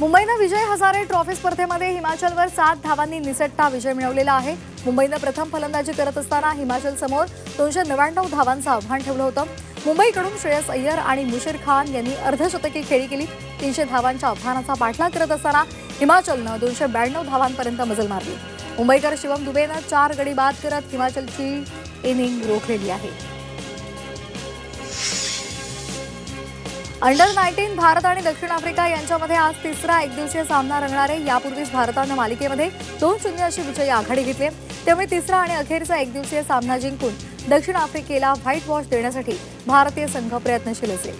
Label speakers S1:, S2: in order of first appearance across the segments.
S1: मुंबईनं विजय हजारे ट्रॉफी स्पर्धेमध्ये हिमाचलवर सात धावांनी निसटता विजय मिळवलेला आहे. मुंबईनं प्रथम फलंदाजी करत असताना हिमाचल समोर दोनशे नव्याण्णव धावांचं आव्हान ठेवलं होतं. मुंबईकडून श्रेयस अय्यर आणि मुशीर खान यांनी अर्धशतकी खेळी केली. तीनशे धावांच्या आव्हानाचा पाठलाग करत असताना हिमाचलनं दोनशे ब्याण्णव धावांपर्यंत मजल मारली. मुंबईकर शिवम दुबेनं चार गडी बाद करत हिमाचलची इनिंग रोखलेली आहे. अंडर नाईन्टीन भारत आणि दक्षिण आफ्रिका यांच्यामध्ये आज तिसरा एकदिवसीय सामना रंगणार आहे. यापूर्वीच भारतानं मालिकेमध्ये दोन शून्य अशी विजयी आघाडी घेतली त्यामुळे तिसरा आणि अखेरचा एकदिवसीय सामना जिंकून दक्षिण आफ्रिकेला व्हाईट वॉश देण्यासाठी भारतीय संघ प्रयत्नशील असेल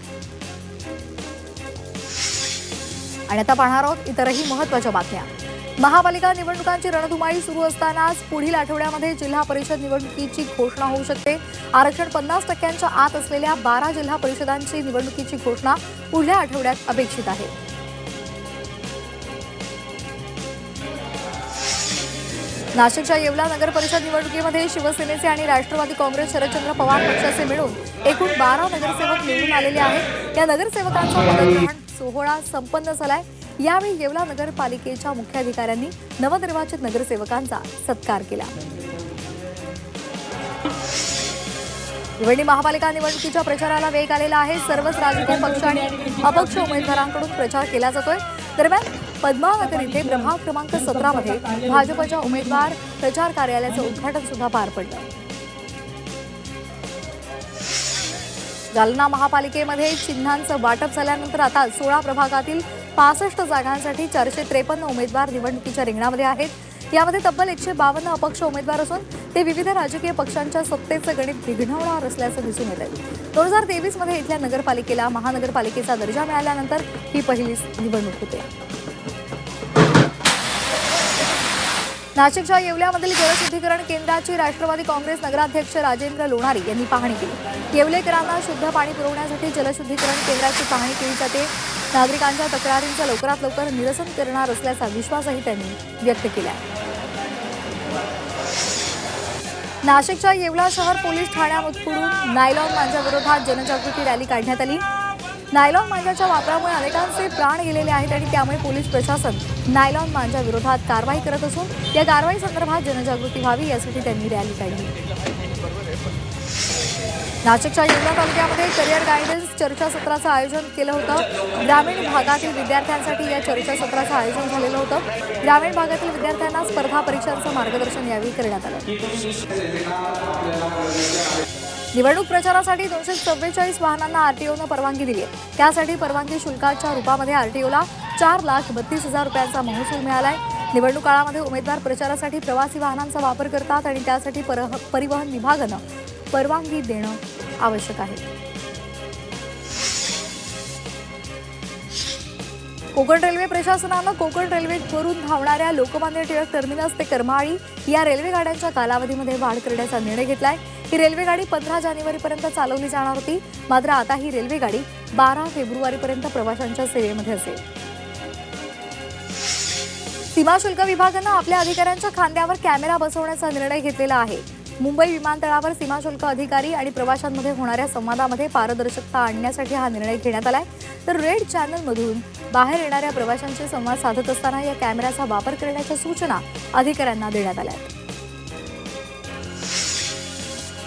S1: आणि आता पाहणार आहोत इतरही महत्त्वाच्या बातम्या. महापालिका निवडणुकांची रणधुमाळी सुरू असतानाच पुढील आठवड्यामध्ये जिल्हा परिषद निवडणुकीची घोषणा होऊ शकते. आरक्षण पन्नास टक्क्यांच्या आत असलेल्या बारा जिल्हा परिषदांची निवडणुकीची घोषणा पुढल्या आठवड्यात अपेक्षित आहे. नाशिकच्या येवला नगर परिषद निवडणुकीमध्ये शिवसेनेचे आणि राष्ट्रवादी काँग्रेस शरदचंद्र पवार पक्षाचे मिळून एकूण बारा नगरसेवक निवडून आलेले आहेत. या नगरसेवकांचा पदग्रहण सोहळा संपन्न झालाय. यावेळी येवला नगरपालिकेच्या मुख्याधिकाऱ्यांनी नवनिर्वाचित नगरसेवकांचा सत्कार केला. भिवंडी महापालिका निवडणुकीच्या प्रचाराला वेग आलेला आहे. सर्वच राजकीय पक्ष आणि अपक्ष उमेदवारांकडून प्रचार केला जातोय. दरम्यान पद्मानगर इथे प्रभाग क्रमांक सतरामध्ये भाजपच्या उमेदवार प्रचार कार्यालयाचं उद्घाटन सुद्धा पार पडलं. जालना महापालिकेमध्ये चिन्हांचं वाटप झाल्यानंतर आता सोळा प्रभागातील पासष्ट जागांसाठी चारशे त्रेपन्न उमेदवार निवडणुकीच्या रिंगणामध्ये आहेत. यामध्ये तब्बल एकशे बावन्न अपक्ष उमेदवार असून ते विविध राजकीय पक्षांच्या सत्तेचं गणित बिघडवणार असल्याचं दिसून येत आहे दोन हजार तेवीसमध्ये इथल्या नगरपालिकेला महानगरपालिकेचा दर्जा मिळाल्यानंतर ही पहिलीच निवडणूक होते. नाशिकच्या येवल्यामधील जलशुद्धीकरण केंद्राची राष्ट्रवादी काँग्रेस नगराध्यक्ष राजेंद्र लोणारी यांनी पाहणी केली. येवलेकरांना शुद्ध पाणी पुरवण्यासाठी जलशुद्धीकरण केंद्राची पाहणी केली जाते. नागरिकांच्या तक्रारींचं लवकरात लवकर निरसन करणार असल्याचा विश्वासही त्यांनी व्यक्त केला नाशिकच्या येवला शहर पोलीस ठाण्यात नायलॉन मांजाविरोधात जनजागृती रॅली काढण्यात आली. नायलॉन मांजाच्या वापरामुळे अनेकांचे प्राण गेलेले आहेत आणि त्यामुळे पोलीस प्रशासन नायलॉन मांजा विरोधात कारवाई करत असून या कारवाई संदर्भात जनजागृती व्हावी यासाठी त्यांनी रॅली काढली. नाशिकच्या येवला तालुक्यामध्ये करिअर गायडन्स चर्चासत्राचं आयोजन केलं होतं. ग्रामीण भागातील विद्यार्थ्यांसाठी या चर्चासत्राचं आयोजन झालेलं होतं. ग्रामीण भागातील विद्यार्थ्यांना स्पर्धा परीक्षांचं मार्गदर्शन यावेळी करण्यात आलं. निवडणूक प्रचारासाठी दोनशे चव्वेचाळीस वाहनांना आरटीओनं परवानगी दिली आहे. त्यासाठी परवानगी शुल्काच्या रूपामध्ये आरटीओला चार लाख बत्तीस हजार रुपयांचा महसूल मिळालाय. निवडणूक काळामध्ये उमेदवार प्रचारासाठी प्रवासी वाहनांचा वापर करतात आणि त्यासाठी परिवहन विभागानं परवानगी देणं आवश्यक आहे. कोकण रेल्वे प्रशासनानं कोकण रेल्वेवरून धावणाऱ्या लोकमान्य टिळक टर्मिनस ते करमाळी या रेल्वे गाड्यांच्या कालावधीमध्ये वाढ करण्याचा निर्णय घेतला आहे ही रेल्वेगाडी पंधरा जानेवारीपर्यंत चालवली जाणार होती. मात्र आता ही रेल्वेगाडी बारा फेब्रुवारीपर्यंत प्रवाशांच्या सेवेमध्ये असेल. सीमा शुल्क विभागानं आपल्या अधिकाऱ्यांच्या खांद्यावर कॅमेरा बसवण्याचा निर्णय घेतलेला आहे. मुंबई विमानतळावर सीमा शुल्क अधिकारी आणि प्रवाशांमध्ये होणाऱ्या संवादामध्ये पारदर्शकता आणण्यासाठी हा निर्णय घेण्यात आलाय. तर रेड चॅनलमधून बाहेर येणाऱ्या प्रवाशांशी संवाद साधत असताना या कॅमेऱ्याचा वापर करण्याच्या सूचना अधिकाऱ्यांना देण्यात आल्या आहेत.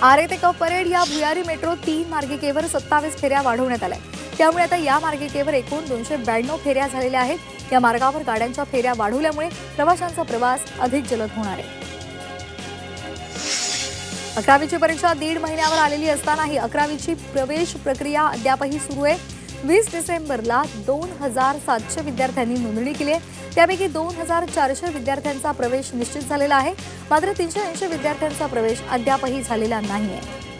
S1: आरे ते कप परेड या भुयारी मेट्रो तीन मार्गिकेवर सत्तावीस फेऱ्या वाढवण्यात आल्या. त्यामुळे आता या मार्गिकेवर एकूण दोनशे ब्याण्णव फेऱ्या झालेल्या आहेत. या मार्गावर गाड्यांच्या फेऱ्या वाढवल्यामुळे प्रवाशांचा प्रवास अधिक जलद होणार आहे. अकरावीची परीक्षा दीड महिन्यावर आलेली असतानाही अकरावीची प्रवेश प्रक्रिया अद्यापही सुरू आहे. वीस डिसेंबरला दोन हजार सातशे विद्यार्थ्यांनी नोंदणी केली आहे. त्यापैकी दोन हजार चारशे विद्यार्थ्यांचा प्रवेश निश्चित झालेला आहे. मात्र तीनशे ऐंशी विद्यार्थ्यांचा प्रवेश अद्यापही झालेला नाही आहे